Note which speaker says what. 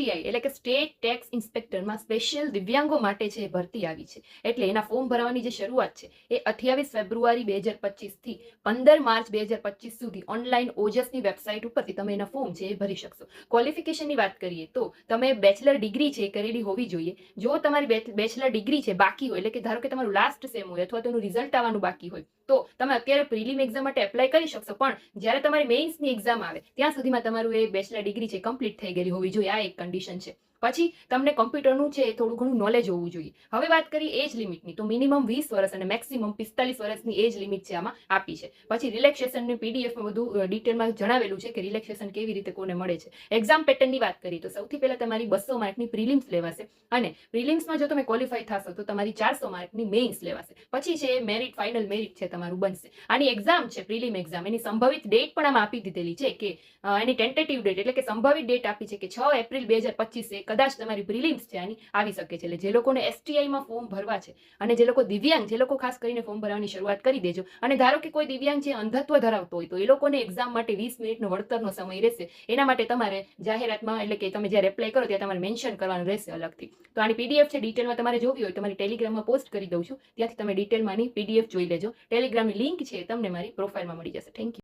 Speaker 1: STI એટલે કે state tax ઇન્સ્પેક્ટરમાં special દિવ્યાંગો માટે છે ભરતી આવી છે. એટલે એના ફોર્મ ભરવાની જે શરૂઆત છે, એ અઠ્યાવીસ ફેબ્રુઆરી બે હજાર પચીસથી પંદર માર્ચ બે હજાર પચીસ સુધી ઓનલાઈન ઓજસની વેબસાઇટ ઉપરથી તમે એના ફોર્મ છે એ ભરી શકશો. ક્વોલિફિકેશનની વાત કરીએ તો તમે બેચલર ડિગ્રી છે એ કરેલી હોવી જોઈએ. જો તમારી બેચલર ડિગ્રી છે બાકી હોય, એટલે કે ધારો કે તમારું લાસ્ટ સેમ હોય અથવા તો એનું રિઝલ્ટ આવવાનું બાકી હોય તો તમે અત્યારે પ્રિલિમ એક્ઝામ માટે એપ્લાય કરી શકશો, પણ જ્યારે તમારી મેઇન્સની એક્ઝામ આવે, ત્યાં સુધીમાં તમારું એ બેચલર ડિગ્રી છે કમ્પ્લીટ થઈ ગયેલી હોવી જોઈએ. આ એક કન્ડિશન છે. પછી તમને કમ્પ્યુટરનું છે થોડું ઘણું નોલેજ હોવું જોઈએ. હવે વાત કરીએ એજ લિમિટની તો મિનિમમ વીસ વર્ષ અને મેક્સિમમ પિસ્તાલીસ વર્ષની એજ લિમિટ છે આમાં આપી છે. પછી રિલેક્સેશનની પીડીએફમાં બધું ડિટેલમાં જણાવેલું છે કે રિલેક્સેશન કેવી રીતે કોને મળે છે. એક્ઝામ પેટર્નની વાત કરીએ તો સૌથી પહેલાં તમારી બસો માર્કની પ્રિલિમ્સ લેવાશે અને પ્રિલિમ્સમાં જો તમે ક્વોલિફાય થશો તો તમારી ચારસો માર્કની મેઇન્સ લેવાશે. પછી છે મેરિટ ફાઇનલ મેરિટ છે તમારું બનશે. આની એક્ઝામ છે પ્રિલિમ એક્ઝામ એની સંભવિત ડેટ પણ આમાં આપી દીધેલી છે કે એની ટેન્ટેટિવ ડેટ એટલે કે સંભવિત ડેટ આપી છે કે છ એપ્રિલ બે હજાર પચીસે કદાચ તમારી પ્રિલિમ્સ છે આની આવી શકે છે. એટલે જે લોકોને એસટીઆઈમાં ફોર્મ ભરવા છે અને જે લોકો દિવ્યાંગ, જે લોકો ખાસ કરીને ફોર્મ ભરવાની શરૂઆત કરી દેજો. અને ધારો કે કોઈ દિવ્યાંગ છે અંધત્વ ધરાવતો હોય તો એ લોકોને એક્ઝામ માટે વીસ મિનિટનો વળતરનો સમય રહેશે. એના માટે તમારે જાહેરાતમાં એટલે કે તમે જ્યારે એપ્લાય કરો ત્યાં તમારે મેન્શન કરવાનું રહેશે અલગથી. તો આની પીડીએફ છે ડિટેલમાં તમારે જોવી હોય તો મારી ટેલિગ્રામમાં પોસ્ટ કરી દઉં છું. ત્યાંથી તમે ડિટેલમાં આની પીડીએફ જોઈ લેજો. ટેલિગ્રામની લિંક છે તમને મારી પ્રોફાઇલમાં મળી જશે. Thank you